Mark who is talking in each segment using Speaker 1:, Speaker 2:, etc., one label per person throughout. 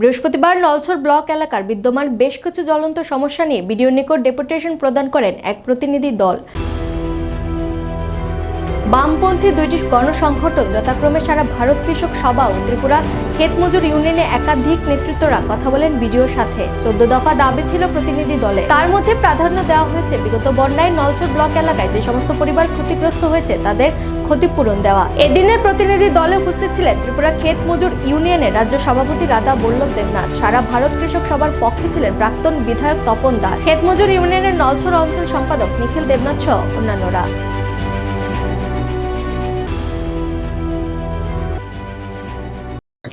Speaker 1: বৃহস্পতিবার নলছর ব্লক এলাকার বিদ্যমান বেশ কিছু জ্বলন্ত সমস্যা নিয়ে বিডিও নিকট ডেপুটেশন প্রদান করেন এক প্রতিনিধি দল। বামপন্থী দুইটি গণসংগঠন যথাক্রমে সারা ভারত কৃষক সভা ও ত্রিপুরা ক্ষেতমজুর ইউনিয়নে একাধিক নেতৃত্বরা কথা বলেন বিডিওর সাথে। চোদ্দ দফা দাবি ছিল প্রতিনিধি দলে। তার মধ্যে প্রাধান্য দেওয়া হয়েছে বিগত বন্যায় নলছর ব্লক এলাকায় যে সমস্ত পরিবার ক্ষতিগ্রস্ত হয়েছে, তাদের ক্ষতিপূরণ দেওয়া। এদিনের প্রতিনিধি দলে উপস্থিত ছিলেন ত্রিপুরা ক্ষেত মজুর ইউনিয়নের রাজ্য সভাপতি রাধা বল্লভ দেবনাথ। সারা ভারত কৃষক সভার পক্ষে ছিলেন প্রাক্তন বিধায়ক তপন দাস। ক্ষেত মজুর ইউনিয়নের নলছর অঞ্চল সম্পাদক নিখিল দেবনাথ সহ অন্যান্যরা।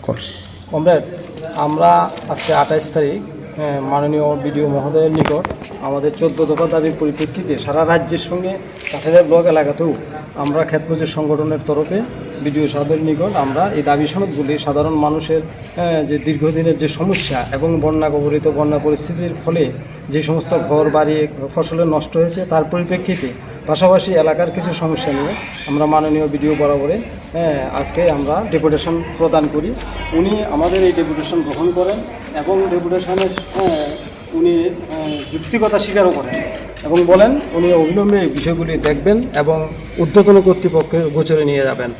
Speaker 2: কর।
Speaker 3: কমরেড আমরা আজকে আঠাইশ তারিখ আহ, মাননীয় বিডিও মহোদয়ের নিকট আমাদের চোদ্দ দফা দাবির পরিপ্রেক্ষিতে সারা রাজ্যের সঙ্গে কাঠারিয়া ব্লক এলাকাতেও আমরা ক্ষেতমজুর সংগঠনের তরফে বিডিও সাহেবের নিকট আমরা এই দাবি সনদগুলি সাধারণ মানুষের আহ, যে দীর্ঘদিনের যে সমস্যা এবং বন্যা কবলিত বন্যা পরিস্থিতির ফলে যে সমস্ত ঘর বাড়ি ফসলের নষ্ট হয়েছে তার পরিপ্রেক্ষিতে পাশাপাশি এলাকার কিছু সমস্যা নিয়ে আমরা মাননীয় বিডিও বরাবরে হ্যাঁ, আজকে আমরা ডেপুটেশন প্রদান করি। উনি আমাদের এই ডেপুটেশন গ্রহণ করেন এবং ডেপুটেশনের হ্যাঁ, উনি হ্যাঁ, যুক্তিকতা স্বীকারও করেন এবং বলেন উনি অবিলম্বে বিষয়গুলি দেখবেন এবং উদ্যতন কর্তৃপক্ষের গোচরে নিয়ে যাবেন।